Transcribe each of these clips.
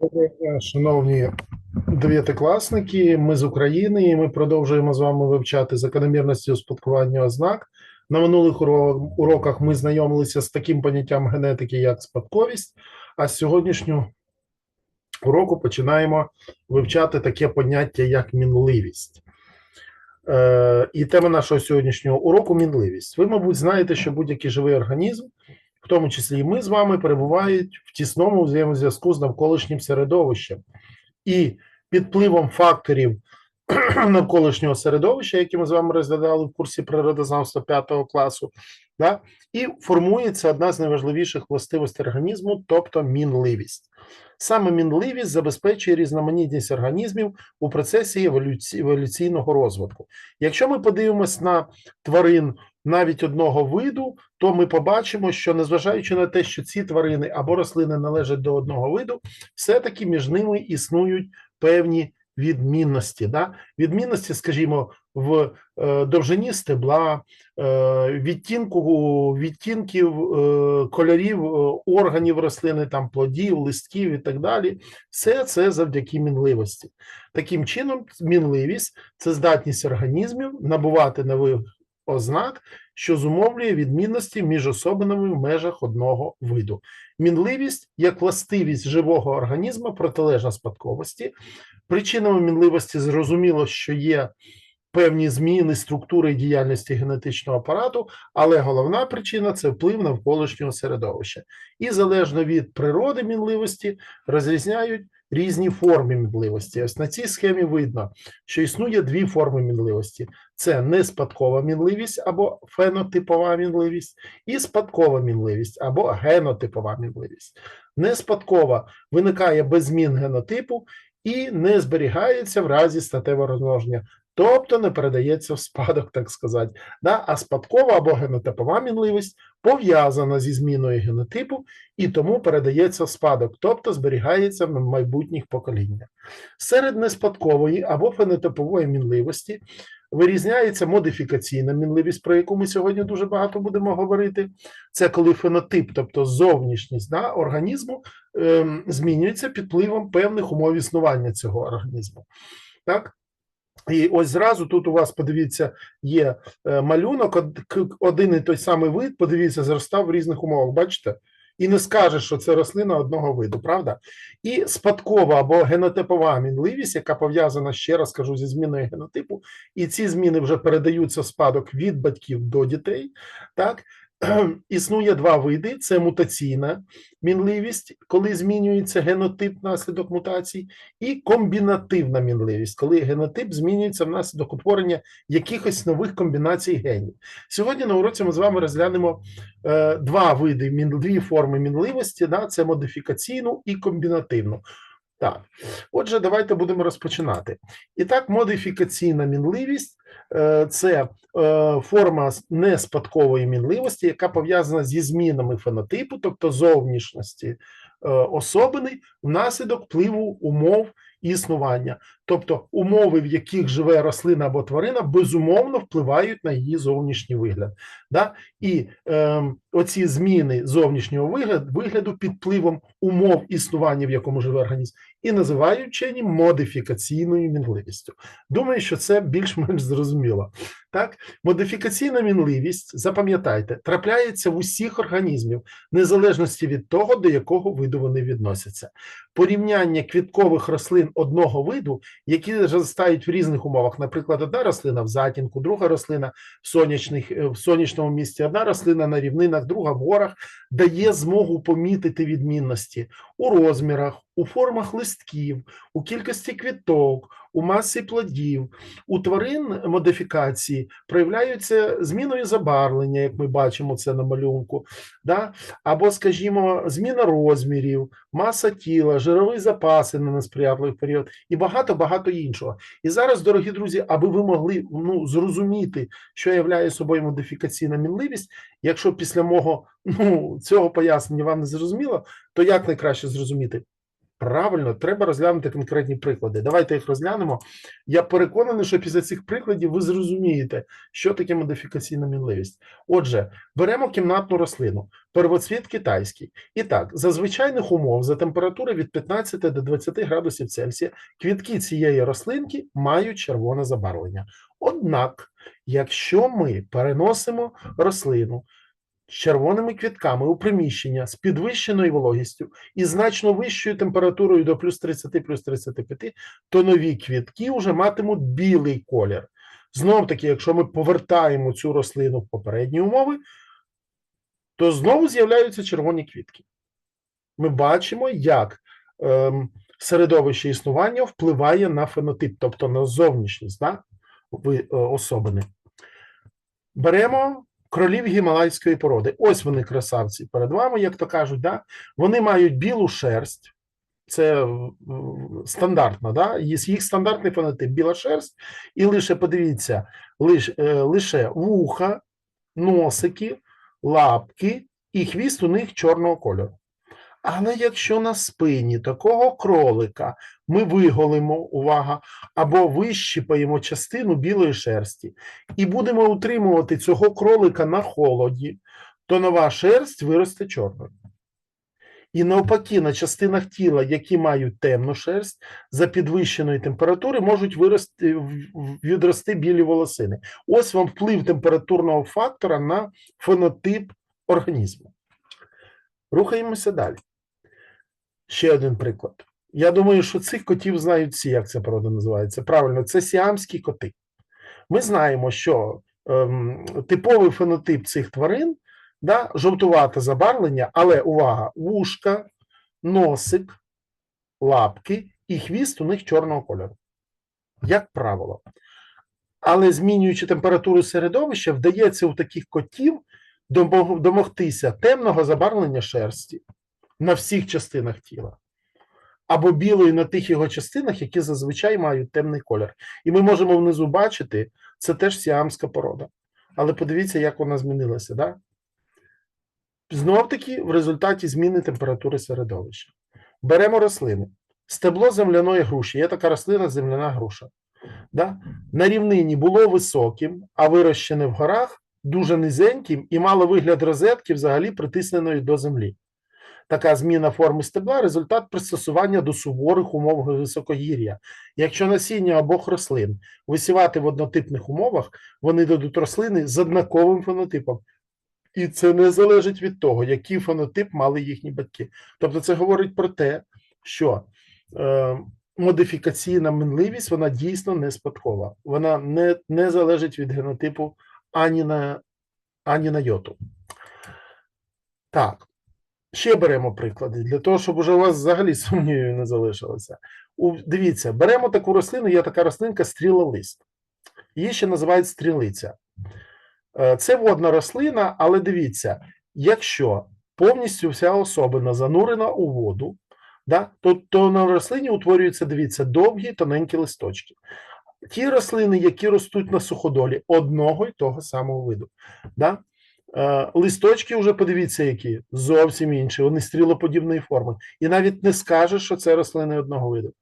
Доброго шановні дев'ятикласники. Ми з України і ми продовжуємо з вами вивчати закономірності успадкування ознак. На минулих уроках ми знайомилися з таким поняттям генетики, як спадковість. А з сьогоднішнього уроку починаємо вивчати таке поняття, як мінливість. Е, і тема нашого сьогоднішнього уроку мінливість. Ви, мабуть, знаєте, що будь-який живий організм, в тому числі і ми з вами, перебувають в тісному взаємозв'язку з навколишнім середовищем. І під впливом факторів навколишнього середовища, які ми з вами розглядали в курсі природознавства 5 класу, да, і формується одна з найважливіших властивостей організму, тобто мінливість. Саме мінливість забезпечує різноманітність організмів у процесі еволюці... еволюційного розвитку. Якщо ми подивимось на тварин навіть одного виду, то ми побачимо, що незважаючи на те, що ці тварини або рослини належать до одного виду, все-таки між ними існують певні відмінності. Да? Відмінності, скажімо, в е, довжині стебла, е, відтінку, відтінків е, кольорів органів рослини, там плодів, листків і так далі. Все це завдяки мінливості. Таким чином, мінливість це здатність організмів набувати нових ознак, що зумовлює відмінності між особинами в межах одного виду. Мінливість як властивість живого організму протилежна спадковості. Причинами мінливості зрозуміло, що є певні зміни структури і діяльності генетичного апарату, але головна причина це вплив навколишнього середовища. І залежно від природи мінливості розрізняють різні форми мінливості. Ось на цій схемі видно, що існує дві форми мінливості: це неспадкова мінливість або фенотипова мінливість, і спадкова мінливість або генотипова мінливість. Неспадкова виникає без змін генотипу і не зберігається в разі статевого розмноження. Тобто не передається в спадок, так сказати. Да? А спадкова або генотипова мінливість пов'язана зі зміною генотипу і тому передається в спадок, тобто зберігається в майбутніх поколіннях. Серед неспадкової або фенотипової мінливості вирізняється модифікаційна мінливість, про яку ми сьогодні дуже багато будемо говорити. Це коли фенотип, тобто зовнішність да, організму, ем, змінюється під впливом певних умов існування цього організму. Так? І ось зразу тут у вас, подивіться, є е, малюнок, один і той самий вид, подивіться, зростав в різних умовах, бачите? І не скажеш, що це рослина одного виду, правда? І спадкова або генотипова мінливість, яка пов'язана, ще раз кажу, зі зміною генотипу, і ці зміни вже передаються в спадок від батьків до дітей. Так? Існує два види: це мутаційна мінливість, коли змінюється генотип внаслідок мутацій, і комбінативна мінливість, коли генотип змінюється внаслідок утворення якихось нових комбінацій генів. Сьогодні на уроці ми з вами розглянемо е, два види, мін- дві форми мінливості: да, це модифікаційну і комбінативну. Так, отже, давайте будемо розпочинати. І так, модифікаційна мінливість це е, форма неспадкової мінливості, яка пов'язана зі змінами фенотипу, тобто зовнішності е, особини, внаслідок впливу умов існування. Тобто умови, в яких живе рослина або тварина, безумовно впливають на її зовнішній вигляд. Да? І е, оці зміни зовнішнього вигляду, вигляду під впливом умов існування, в якому живе організм, і називають вчені модифікаційною мінливістю. Думаю, що це більш-менш зрозуміло. Так, модифікаційна мінливість, запам'ятайте, трапляється в усіх організмів, незалежності від того, до якого виду вони відносяться. Порівняння квіткових рослин одного виду, які зростають в різних умовах, наприклад, одна рослина в затінку, друга рослина в сонячних е, в сонячному місці, одна рослина на рівнинах, друга в горах, дає змогу помітити відмінності у розмірах, у формах листків, у кількості квіток, у масі плодів. У тварин модифікації проявляються зміною забарвлення, як ми бачимо це на малюнку, да? або, скажімо, зміна розмірів, маса тіла, жирові запаси на несприятливий період і багато-багато іншого. І зараз, дорогі друзі, аби ви могли ну, зрозуміти, що являє собою модифікаційна мінливість, якщо після мого ну, цього пояснення вам не зрозуміло, то як найкраще зрозуміти? Правильно, треба розглянути конкретні приклади. Давайте їх розглянемо. Я переконаний, що після цих прикладів ви зрозумієте, що таке модифікаційна мінливість. Отже, беремо кімнатну рослину, первоцвіт китайський. І так, за звичайних умов, за температури від 15 до 20 градусів Цельсія, квітки цієї рослинки мають червоне забарвлення. Однак, якщо ми переносимо рослину з червоними квітками у приміщення з підвищеною вологістю і значно вищою температурою до плюс 30, плюс 35, то нові квітки вже матимуть білий колір. Знов таки, якщо ми повертаємо цю рослину в попередні умови, то знову з'являються червоні квітки. Ми бачимо, як ем, середовище існування впливає на фенотип, тобто на зовнішність да, е, особини. Беремо кролів гімалайської породи. Ось вони, красавці, перед вами, як то кажуть, да? вони мають білу шерсть. Це м, стандартно, да? Їх стандартний фенотип біла шерсть, і лише подивіться, лише, е, лише вуха, носики, лапки і хвіст у них чорного кольору. Але якщо на спині такого кролика ми виголимо, увага, або вищіпаємо частину білої шерсті і будемо утримувати цього кролика на холоді, то нова шерсть виросте чорною. І навпаки, на частинах тіла, які мають темну шерсть, за підвищеної температури можуть вирости, відрости білі волосини. Ось вам вплив температурного фактора на фенотип організму. Рухаємося далі. Ще один приклад. Я думаю, що цих котів знають всі, як ця порода називається. Правильно, це сіамські коти. Ми знаємо, що ем, типовий фенотип цих тварин да, жовтувате забарвлення, але увага, вушка, носик, лапки і хвіст у них чорного кольору. Як правило. Але змінюючи температуру середовища, вдається у таких котів домогтися темного забарвлення шерсті на всіх частинах тіла. Або білої на тих його частинах, які зазвичай мають темний колір. І ми можемо внизу бачити, це теж сіамська порода. Але подивіться, як вона змінилася. Да? Знов таки в результаті зміни температури середовища. Беремо рослини. Стебло земляної груші. Є така рослина земляна груша. Да? На рівнині було високим, а вирощене в горах дуже низеньким і мало вигляд розетки взагалі притисненої до землі. Така зміна форми стебла результат пристосування до суворих умов високогір'я. Якщо насіння обох рослин висівати в однотипних умовах, вони дадуть рослини з однаковим фенотипом. І це не залежить від того, який фенотип мали їхні батьки. Тобто, це говорить про те, що е, модифікаційна минливість вона дійсно не спадкова. Вона не, не залежить від генотипу ані на, ані на йоту. Так. Ще беремо приклади для того, щоб уже у вас взагалі сумнівів не залишилося. У, дивіться, беремо таку рослину, є така рослинка стрілолист. Її ще називають стрілиця. Е, Це водна рослина, але дивіться, якщо повністю вся особина занурена у воду, да, то, то на рослині утворюються, дивіться, довгі тоненькі листочки. Ті рослини, які ростуть на суходолі одного й того самого виду. Да? Е, Листочки вже подивіться, які зовсім інші, вони стрілоподібної форми. І навіть не скажеш, що це рослини одного виду.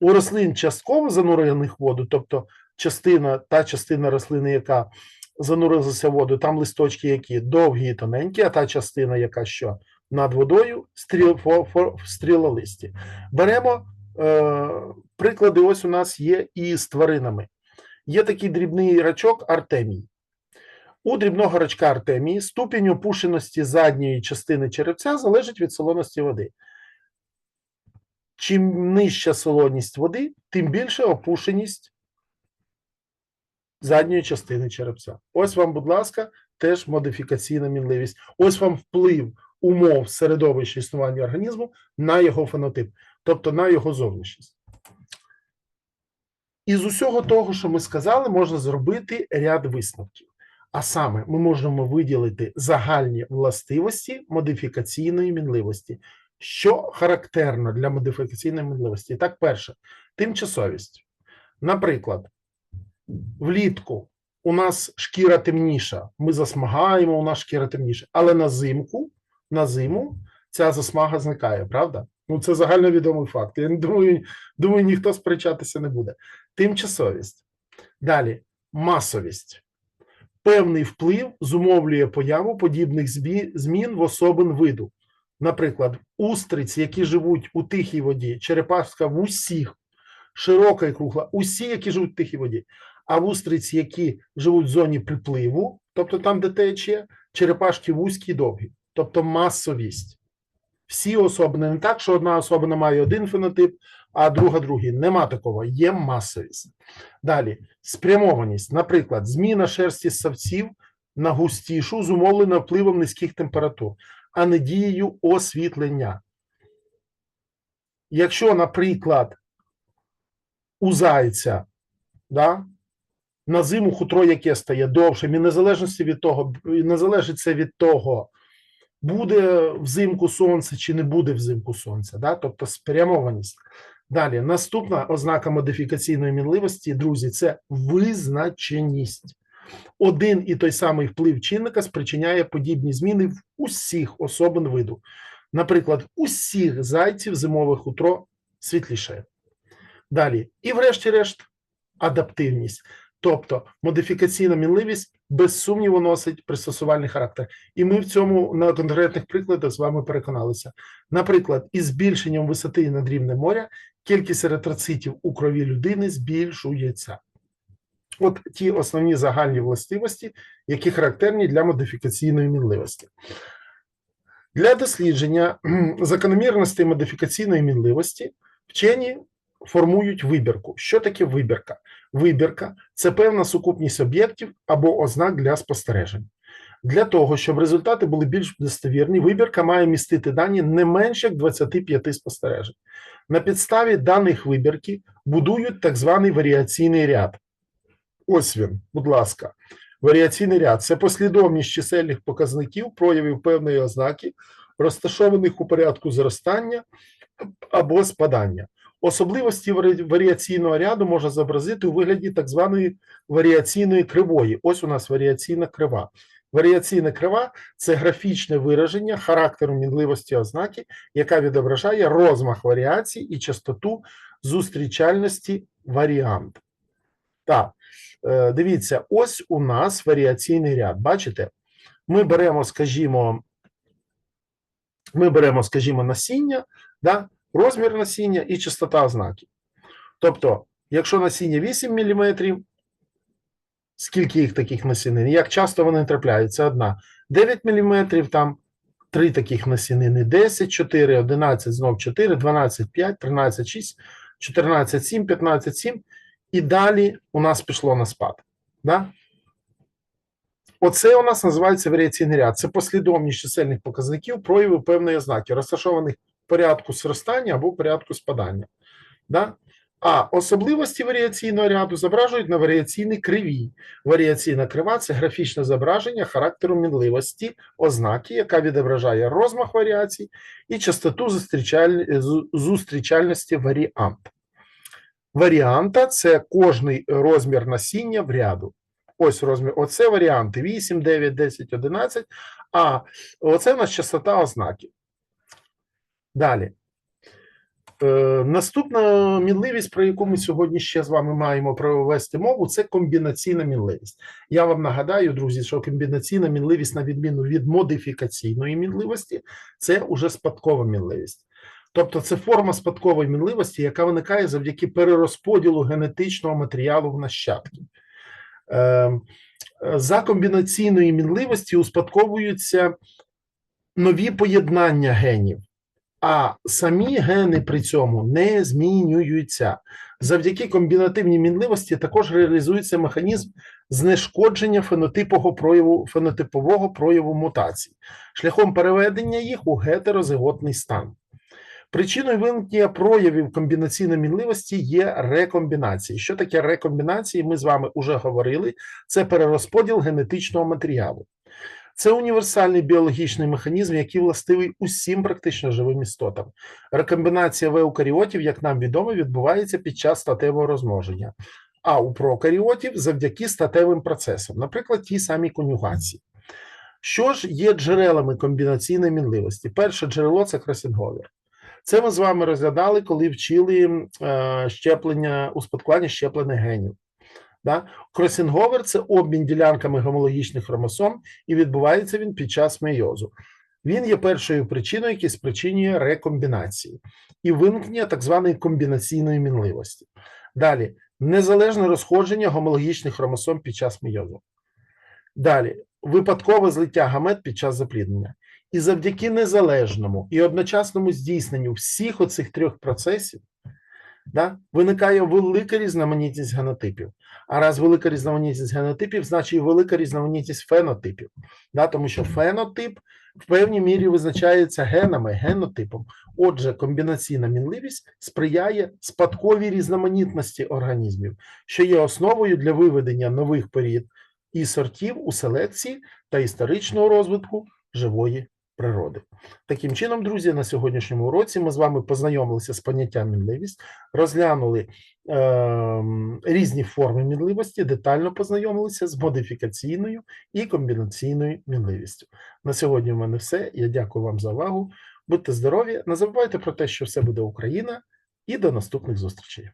У рослин частково занурених воду, тобто частина, та частина рослини, яка занурилася в воду, там листочки, які довгі і тоненькі, а та частина, яка що над водою, стріл, стрілолисті. Беремо е, приклади, ось у нас є і з тваринами. Є такий дрібний рачок Артемій. У дрібного рачка Артемії ступінь опушеності задньої частини черевця залежить від солоності води. Чим нижча солоність води, тим більша опушеність задньої частини черепця. Ось вам, будь ласка, теж модифікаційна мінливість. Ось вам вплив умов середовища існування організму на його фенотип, тобто на його зовнішність. Із усього того, що ми сказали, можна зробити ряд висновків. А саме, ми можемо виділити загальні властивості модифікаційної мінливості, що характерно для модифікаційної мінливості. Так, перше, тимчасовість. Наприклад, влітку у нас шкіра темніша, ми засмагаємо, у нас шкіра темніша, але на зимку, на зиму ця засмага зникає, правда? Ну, це загальновідомий факт. Я думаю, думаю, ніхто сперечатися не буде. Тимчасовість. Далі масовість. Певний вплив зумовлює появу подібних змін в особин виду. Наприклад, устриці, які живуть у тихій воді, черепашка в усіх, широка і кругла, усі, які живуть в тихій воді. А в устриці, які живуть в зоні припливу, тобто там, де течія, черепашки вузькі і довгі, тобто масовість. Всі особини не так, що одна особина має один фенотип, а друга другий. Нема такого, є масовість. Далі, спрямованість. Наприклад, зміна шерсті ссавців на густішу зумовлена впливом низьких температур, а не дією освітлення. Якщо, наприклад, у зайця да, на зиму хутро яке стає довшим, і незалежності від того, не залежить це від того, буде взимку сонце чи не буде взимку сонця, да? тобто спрямованість. Далі, наступна ознака модифікаційної мінливості, друзі, це визначеність. Один і той самий вплив чинника спричиняє подібні зміни в усіх особин виду. Наприклад, усіх зайців зимове хутро світліше. Далі, і врешті-решт, адаптивність. Тобто модифікаційна мінливість без сумніву носить пристосувальний характер. І ми в цьому на конкретних прикладах з вами переконалися. Наприклад, із збільшенням висоти над рівнем моря кількість еритроцитів у крові людини збільшується. От ті основні загальні властивості, які характерні для модифікаційної мінливості. Для дослідження кхм, закономірностей модифікаційної мінливості вчені формують вибірку. Що таке вибірка? Вибірка це певна сукупність об'єктів або ознак для спостережень. Для того, щоб результати були більш достовірні, вибірка має містити дані не менше як 25 спостережень. На підставі даних вибірки будують так званий варіаційний ряд. Ось він, будь ласка. Варіаційний ряд це послідовність чисельних показників проявів певної ознаки, розташованих у порядку зростання або спадання. Особливості варіаційного ряду можна зобразити у вигляді так званої варіаційної кривої. Ось у нас варіаційна крива. Варіаційна крива це графічне вираження характеру мінливості ознаки, яка відображає розмах варіацій і частоту зустрічальності варіант. Так, е, дивіться, ось у нас варіаційний ряд. Бачите? Ми беремо, скажімо, ми беремо, скажімо, насіння, да? Розмір насіння і частота ознаків. Тобто, якщо насіння 8 мм, скільки їх таких насінин? Як часто вони трапляються? Одна. 9 мм, там три таких насінини, 10, 4, 11, знов 4, 12, 5, 13, 6, 14, 7, 15, 7. І далі у нас пішло на спад. Да? Оце у нас називається варіаційний ряд. Це послідовність чисельних показників проявів певної ознаки, розташованих порядку зростання або порядку спадання. Да? А особливості варіаційного ряду зображують на варіаційній кривій. Варіаційна крива це графічне зображення характеру мінливості ознаки, яка відображає розмах варіацій і частоту зустрічальності варіант. Варіанта це кожний розмір насіння в ряду. Ось розмір. Оце варіанти 8, 9, 10, 11. А оце у нас частота ознаків. Далі. Е, наступна мінливість, про яку ми сьогодні ще з вами маємо провести мову, це комбінаційна мінливість. Я вам нагадаю, друзі, що комбінаційна мінливість, на відміну від модифікаційної мінливості, це уже спадкова мінливість. Тобто це форма спадкової мінливості, яка виникає завдяки перерозподілу генетичного матеріалу в нащадків. Е, За комбінаційної мінливості успадковуються нові поєднання генів, а самі гени при цьому не змінюються. Завдяки комбінативній мінливості також реалізується механізм знешкодження фенотипового прояву, фенотипового прояву мутацій, шляхом переведення їх у гетерозиготний стан. Причиною виникнення проявів комбінаційної мінливості є рекомбінації. Що таке рекомбінації? Ми з вами вже говорили. Це перерозподіл генетичного матеріалу. Це універсальний біологічний механізм, який властивий усім практично живим істотам. Рекомбінація в еукаріотів, як нам відомо, відбувається під час статевого розмноження, а у прокаріотів завдяки статевим процесам, наприклад, ті самі конюгації. Що ж є джерелами комбінаційної мінливості? Перше джерело це кресинговір. Це ми з вами розглядали, коли вчили е, щеплення успадкування щеплених генів. Да? Кросінговер це обмін ділянками гомологічних хромосом, і відбувається він під час мейозу. Він є першою причиною, яка спричинює рекомбінації і виникнення так званої комбінаційної мінливості. Далі незалежне розходження гомологічних хромосом під час мейозу. Далі випадкове злиття гамет під час запліднення. І завдяки незалежному і одночасному здійсненню всіх оцих трьох процесів да, виникає велика різноманітність генотипів. А раз велика різноманітність генотипів, значить і велика різноманітність фенотипів. Да, тому що фенотип в певній мірі визначається генами, генотипом. Отже, комбінаційна мінливість сприяє спадковій різноманітності організмів, що є основою для виведення нових порід і сортів у селекції та історичного розвитку живої природи. Таким чином, друзі, на сьогоднішньому уроці ми з вами познайомилися з поняттям мінливість, розглянули е, різні форми мінливості, детально познайомилися з модифікаційною і комбінаційною мінливістю. На сьогодні в мене все. Я дякую вам за увагу. Будьте здорові, не забувайте про те, що все буде Україна, і до наступних зустрічей.